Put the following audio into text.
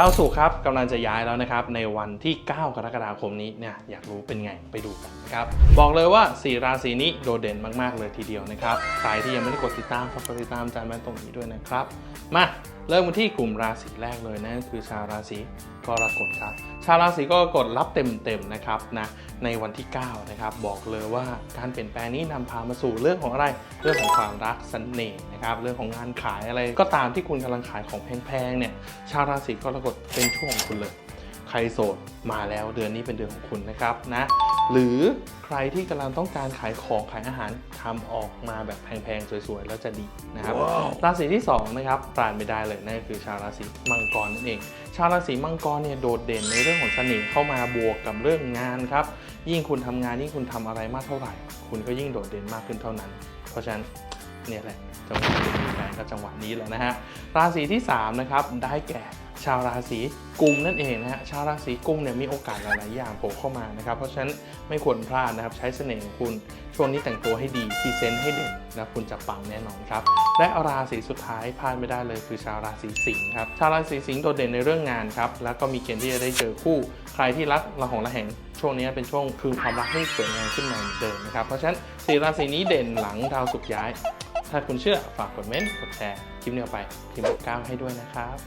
ดาวศุกร์ครับกำลังจะย้ายแล้วนะครับ ในวันที่ 9 กรกฎาคมนี้เนี่ยอยากรู้เป็นไงไปดูกันนะครับ บอกเลยว่า 4 ราศีนี้โดดเด่นมาก ๆ เลยทีเดียวนะครับใครที่ยังไม่ได้กดติดตามฝากกดติดตามจานแมนตรงนี้ด้วยนะครับ มา เริ่มกันที่กลุ่มราศีแรกเลยนะคือชาวราศีกรกฎครับ ชาวราศีกรกฎรับเต็มๆนะครับนะในวันที่ 9 นะครับ บอกเลยว่าการเปลี่ยนแปลงนี้นำพามาสู่เรื่องของอะไร เรื่องของความรักเสน่ห์นะครับ เรื่องของงานขายอะไรก็ตามที่คุณกำลังขายของแพงๆเนี่ย ชาวราศีกรกฎเป็นช่วงของคุณเลย ใครโสดมาแล้วเดือนนี้เป็นเดือนของคุณนะครับนะหรือใครที่กำลังต้องการขายของขายอาหารทำออกมาแบบแพงๆ สวยๆ แล้วจะดีนะครับราศีที่2นะครับปราณไม่ได้เลยนั่นก็คือชาวราศีมังกรนั่นเอง ชาวราศีมังกรเนี่ยโดดเด่นในเรื่องของเสน่ห์เข้ามาบวกกับเรื่องงานครับยิ่งคุณทำงานยิ่งคุณทำอะไรมากเท่าไหร่ คุณก็ยิ่งโดดเด่นมากขึ้นเท่านั้น เพราะฉะนั้นเนี่ยแหละจังหวะจะมีแฟนก็จังหวะนี้แหละนะฮะราศีที่3นะครับได้แก่ ชาวราศีกุมนั่นเองนะฮะชาวราศีกุมเนี่ยมีโอกาสหลาย ๆ อย่างโผล่เข้ามานะครับ เพราะฉะนั้นไม่ควรพลาดนะครับ ใช้เสน่ห์ของคุณช่วงนี้แต่งตัวให้ดีพรีเซนต์ให้เด่นแล้วคุณจะปังแน่นอนครับ และราศีสุดท้ายพลาดไม่ได้เลยคือชาวราศีสิงห์ครับชาวราศีสิงห์โดดเด่นในเรื่องงานครับแล้วก็มีเกณฑ์ที่จะได้เจอคู่ใครที่รักระหองระแหงช่วงนี้เป็นช่วงคือความรักให้สวยงามขึ้นมาเดิมนะครับเพราะฉะนั้นสี่ราศีนี้เด่นหลังดาวศุกย้าย ถ้าคุณเชื่อฝากกดเม้นต์กดแชร์คลิปนี้ไปพิมพ์ก้าวให้ด้วยนะครับ